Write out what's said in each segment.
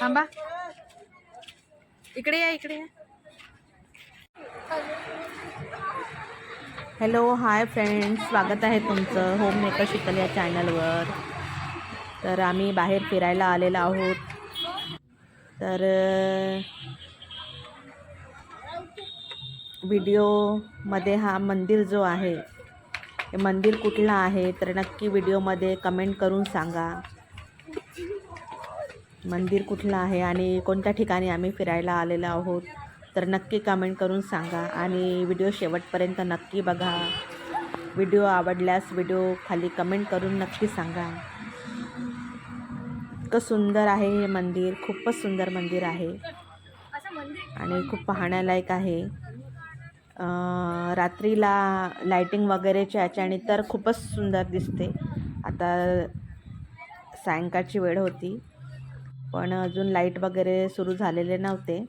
थांबा. इकडे या इकडे या. हॅलो हाय फ्रेंड्स स्वागत आहे तुमचं होम मेकर शिकल या चॅनलवर तर आम्ही बाहेर फिरायला आलेलो आहोत. तर व्हिडिओमध्ये हा मंदिर जो आहे हे मंदिर कुठलं आहे तर नक्की व्हिडिओमध्ये कमेंट करून सांगा. मंदिर कुठलं आहे आणि कोणत्या ठिकाणी आम्ही फिरायला आलेलो आहोत तर नक्की कमेंट करून सांगा. आणि व्हिडिओ शेवटपर्यंत नक्की बघा. व्हिडिओ आवडल्यास व्हिडिओ खाली कमेंट करून नक्की सांगा. इतकं सुंदर आहे हे मंदिर खूपच सुंदर मंदिर आहे. आणि खूप पाहण्यालायक आहे. रात्रीला लायटिंग वगैरेच्या याच्याने तर खूपच सुंदर दिसते. आता सायंकाळची वेळ होती. पण अजून लाइट वगैरे सुरू झालेले नव्हते.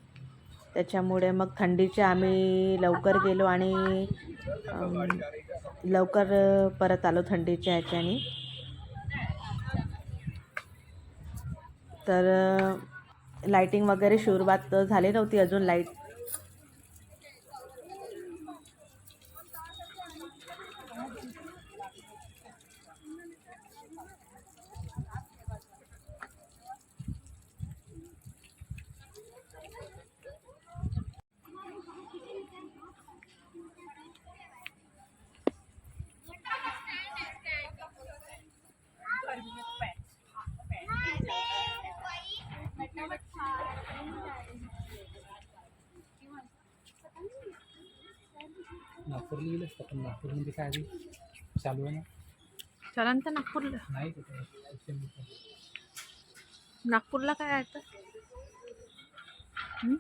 त्याच्यामुळे मग थंडीचे आम्ही लवकर गेलो आणि लवकर परत आलो थंडीच्या ह्याच्याने. तर लाईटिंग वगैरे सुरुवात झाली नव्हती अजून लाइट नागपूरला गेलं असतं पण नागपूरमध्ये काय आधी चालू आहे ना? चला तर नागपूरला. नाही नागपूरला काय आहे तर? हं?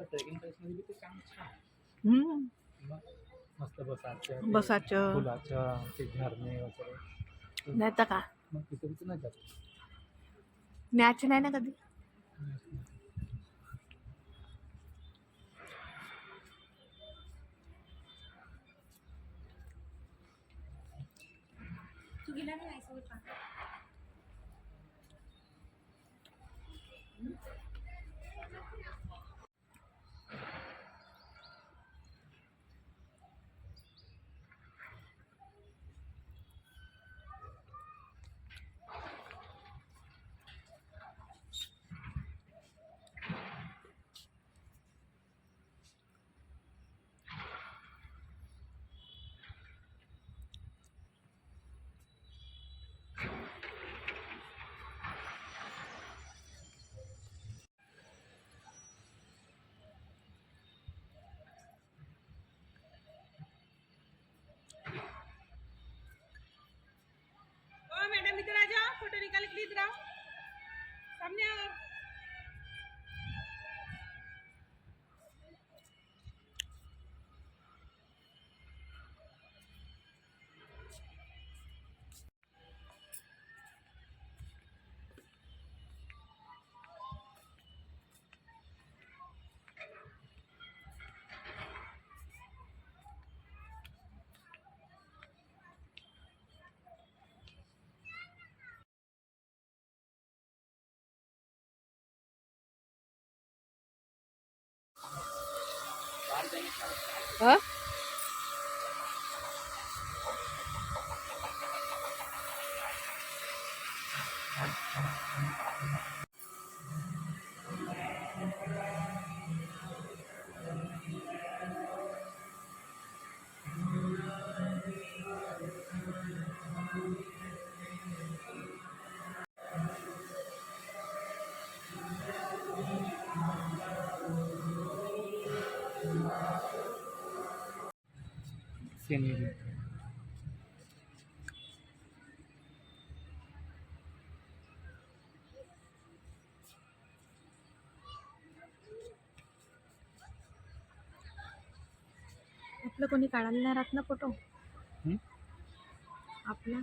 ट्रेकिंग ते काम छान हं. ते झरणे वगैरे. नाही तर का? मग तिथे तिथे नाही जात? न्यायचे नाही ना कधी? तू गेला नाही फोटो निकाल के 啊？आपलं कोणी काढायला नाही राहत ना फोटो? आपला?